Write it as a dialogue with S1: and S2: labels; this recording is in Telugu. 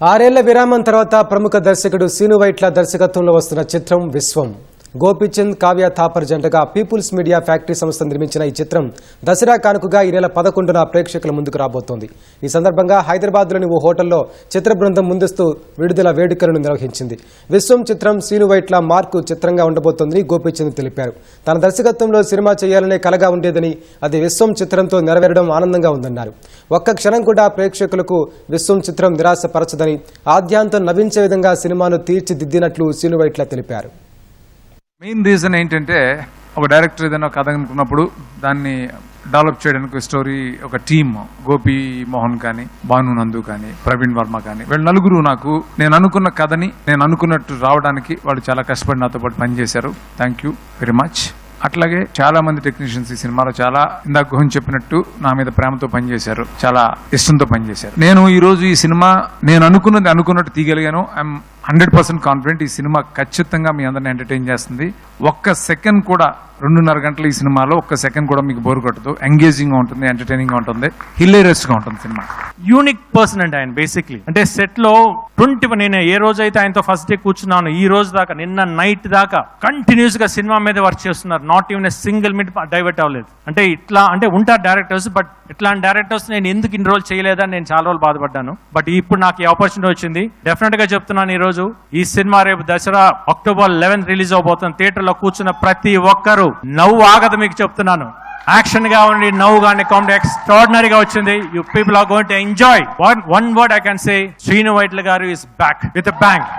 S1: ఆరేళ్ళ విరామం తర్వాత ప్రముఖ దర్శకుడు సీను వైట్ల దర్శకత్వంలో వస్తున్న చిత్రం విశ్వం. గోపీచంద్ కావ్య థాపర్ జంటగా పీపుల్స్ మీడియా ఫ్యాక్టరీ సంస్థ నిర్మించిన ఈ చిత్రం దసరా కానుకగా ఈ నెల పదకొండున ప్రేక్షకుల ముందుకు రాబోతోంది. ఈ సందర్భంగా హైదరాబాద్లోని ఓ హోటల్లో చిత్ర బృందం ముందస్తు విడుదల వేడుకలను నిర్వహించింది. విశ్వం చిత్రం సీను వైట్ల మార్కు చిత్రంగా ఉండబోతోందని గోపీచంద్ తెలిపారు. తన దర్శకత్వంలో సినిమా చేయాలనే కలగా ఉండేదని అది విశ్వం చిత్రంతో నెరవేరడం ఆనందంగా ఉందన్నారు. ఒక్క క్షణం కూడా ప్రేక్షకులకు విశ్వం చిత్రం నిరాశపరచదని ఆద్యాంతం నవ్వించే విధంగా సినిమాను తీర్చిదిద్దినట్లు సీను వైట్ల తెలిపారు.
S2: మెయిన్ రీజన్ ఏంటంటే ఒక డైరెక్టర్ ఏదైనా కథ అనుకున్నప్పుడు దాన్ని డెవలప్ చేయడానికి స్టోరీ ఒక టీమ్ గోపి మోహన్ కానీ భాను నందు కానీ ప్రవీణ్ వర్మ కానీ వీళ్ళు నలుగురు నాకు నేను అనుకున్న కథని నేను అనుకున్నట్టు రావడానికి వాళ్ళు చాలా కష్టపడి నాతో పాటు పనిచేశారు. థ్యాంక్ యూ వెరీ మచ్ అట్లాగే చాలా మంది టెక్నీషియన్స్ ఈ సినిమాలో చాలా ఇందాక గుహన్ చెప్పినట్టు నా మీద ప్రేమతో పనిచేశారు. చాలా ఇష్టంతో పనిచేశారు. నేను ఈ రోజు ఈ సినిమా నేను అనుకున్నది అనుకున్నట్టు తీయగలిగాను. ఐఎమ్ హండ్రెడ్ పర్సెంట్ కాన్ఫిడెంట్ ఈ సినిమా ఖచ్చితంగా మీ అందరిని ఎంటర్టైన్ చేస్తుంది. ఒక్క సెకండ్ కూడా రెండున్నర గంటల ఈ సినిమాలో ఒక్క సెకండ్ కూడా మీకు బోర్ కొట్టదు. ఎంగేజింగ్గా ఉంటుంది ఎంటర్టైనింగ్గా ఉంటుంది హిలేరియస్గా ఉంటుంది సినిమా.
S3: యూనిక్ పర్సన్ అండి ఆయన బేసిక్లీ. అంటే సెట్లో ట్వంటీ నేను ఏ రోజు అయితే ఆయనతో ఫస్ట్ డే కూర్చున్నాను ఈ రోజు దాకా నిన్న నైట్ దాకా కంటిన్యూస్గా సినిమా మీద వర్క్ చేస్తున్నారు. Not even single minute divert అవ్వలేదు. అంటే ఇట్లా అంటే ఉంటారు డైరెక్టర్స్ బట్ ఇట్లాంటి డైరెక్టర్స్ నేను ఎందుకు ఇన్ని రోజులు చేయలేదని నేను చాలా రోజులు బాధపడ్డాను. బట్ ఇప్పుడు నాకు ఈ ఆపర్చునిటీ వచ్చింది. డెఫినెట్గా చెప్తున్నాను ఈ రోజు ఈ సినిమా రేపు దసరా అక్టోబర్ లెవెన్ రిలీజ్ అవబోతుంది. థియేటర్లో కూర్చున్న ప్రతి ఒక్కరు నవ్వు ఆగదు మీకు చెప్తున్నాను. యాక్షన్గా ఉండి నవ్వు కానీ కామెడీ ఎక్స్ట్రాడినరీ గా వచ్చింది you people are going to enjoy one word I can say Srinu Vaitla garu is back with bank